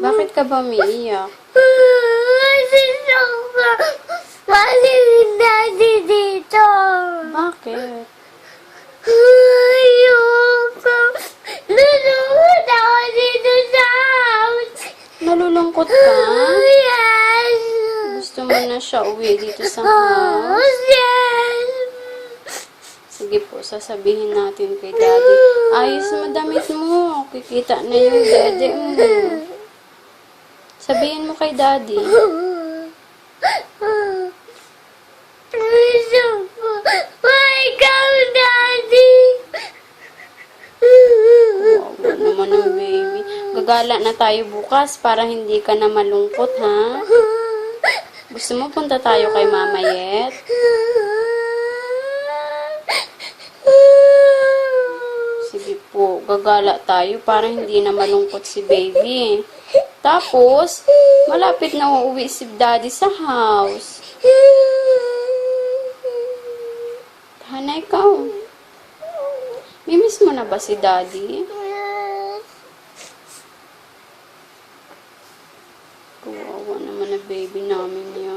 Bakit ka ba umiiyak? Maling daddy dito. Bakit? Ayoko. Nalungkot ako dito sa house. Nalulungkot ka? Yes. Gusto mo na siya uwi dito sa house? House, yes. Sige po, sasabihin natin kay daddy. Ayos mo damit mo. Kikita na yung dede mo. Sabihin mo kay daddy. Why ikaw, daddy? Wawa naman ang baby. Gagala na tayo bukas para hindi ka na malungkot, ha? Gusto mo punta tayo kay Mama Yet? Sige po, gagala tayo para hindi na malungkot si baby. Tapos, malapit na uuwi si daddy sa house. Hana, ikaw. Mimiss mo na ba si daddy? Kawawa naman na baby namin yan.